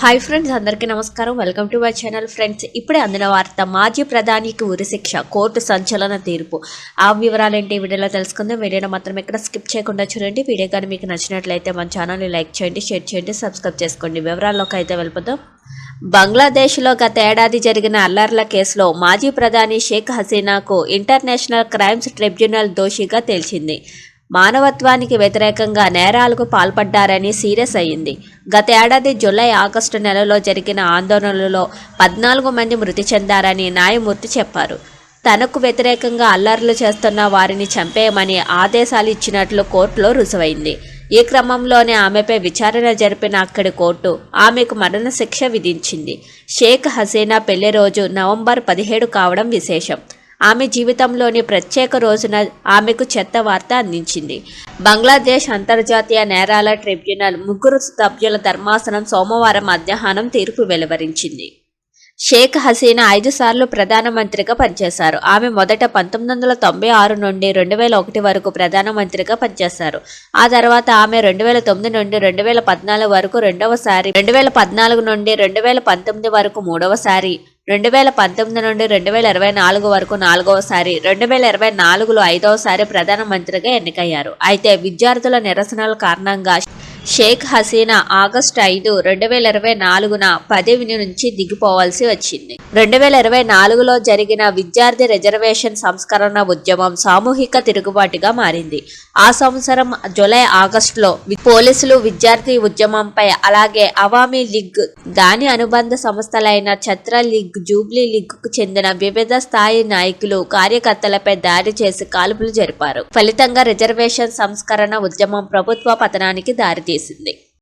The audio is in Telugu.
హాయ్ ఫ్రెండ్స్ అందరికీ నమస్కారం. Welcome to my channel friends ఇప్పుడే అందిన వార్త మాజీ ప్రధానికి ఉరిశిక్ష కోర్టు సంచలన తీర్పు. ఆ వివరాలు ఏంటి వీడియోలో తెలుసుకుందాం. వీడియోలో మాత్రం ఎక్కడ స్కిప్ చేయకుండా చూడండి. వీడియో కానీ మీకు నచ్చినట్లయితే మన ఛానల్ని లైక్ చేయండి షేర్ చేయండి సబ్స్క్రైబ్ చేసుకోండి. వివరాల్లోకి అయితే వెళ్ళిపోతాం బంగ్లాదేశ్లో గత ఏడాది జరిగిన అల్లర్ల కేసులో మాజీ ప్రధాని షేక్ హసీనాకు ఇంటర్నేషనల్ క్రైమ్స్ ట్రిబ్యునల్ దోషిగా తేల్చింది. మానవత్వానికి వ్యతిరేకంగా నేరాలకు పాల్పడ్డారని సీరియస్ అయ్యింది. గత ఏడాది జూలై ఆగస్టు నెలలో జరిగిన ఆందోళనలలో పద్నాలుగు మంది మృతి చెందారని న్యాయమూర్తి చెప్పారు. తనకు వ్యతిరేకంగా అల్లర్లు చేస్తున్న వారిని చంపేయమని ఆదేశాలు ఇచ్చినట్లు కోర్టులో రుజువైంది. ఈ క్రమంలోనే ఆమెపై విచారణ జరిపిన అక్కడి కోర్టు ఆమెకు మరణశిక్ష విధించింది. షేక్ హసీనా పెళ్ళి రోజు నవంబర్ పదిహేడు కావడం విశేషం. ఆమె జీవితంలోని ప్రత్యేక రోజున ఆమెకు చెత్త వార్త అందించింది. బంగ్లాదేశ్ అంతర్జాతీయ నేరాల ట్రిబ్యునల్ ముగ్గురు సభ్యుల ధర్మాసనం సోమవారం మధ్యాహ్నం తీర్పు వెలువరించింది. షేక్ హసీనా ఐదు సార్లు ప్రధానమంత్రిగా పనిచేశారు. ఆమె మొదట పంతొమ్మిది వందల తొంభై ఆరు నుండి రెండు వేల ఒకటి వరకు ప్రధానమంత్రిగా పనిచేశారు. ఆ తర్వాత ఆమె రెండు వేల తొమ్మిది నుండి రెండు వేల పద్నాలుగు వరకు రెండవసారి రెండు వేల పద్నాలుగు నుండి రెండు వేల పంతొమ్మిది వరకు మూడవసారి రెండు వేల పంతొమ్మిది నుండి రెండు వేల ఇరవై నాలుగు వరకు నాలుగవసారి రెండు వేల ఇరవై నాలుగులో ఐదవసారి ప్రధానమంత్రిగా ఎన్నికయ్యారు. అయితే విద్యార్థుల నిరసనల కారణంగా షేక్ హసీనా ఆగస్టు ఐదు రెండు వేల ఇరవై నాలుగున పదవి నుంచి దిగిపోవాల్సి వచ్చింది. రెండు వేల ఇరవై నాలుగులో జరిగిన విద్యార్థి రిజర్వేషన్ సంస్కరణ ఉద్యమం సామూహిక తిరుగుబాటుగా మారింది. ఆ సంవత్సరం జూలై ఆగస్టులో పోలీసులు విద్యార్థి ఉద్యమంపై అలాగే అవామీ లీగ్ దాని అనుబంధ సంస్థలైన ఛత్ర లీగ్ జూబ్లీ లీగ్కు చెందిన వివిధ స్థాయి నాయకులు కార్యకర్తలపై దాడి చేసి కాల్పులు జరిపారు. ఫలితంగా రిజర్వేషన్ సంస్కరణ ఉద్యమం ప్రభుత్వ పతనానికి దారితీసింది. basically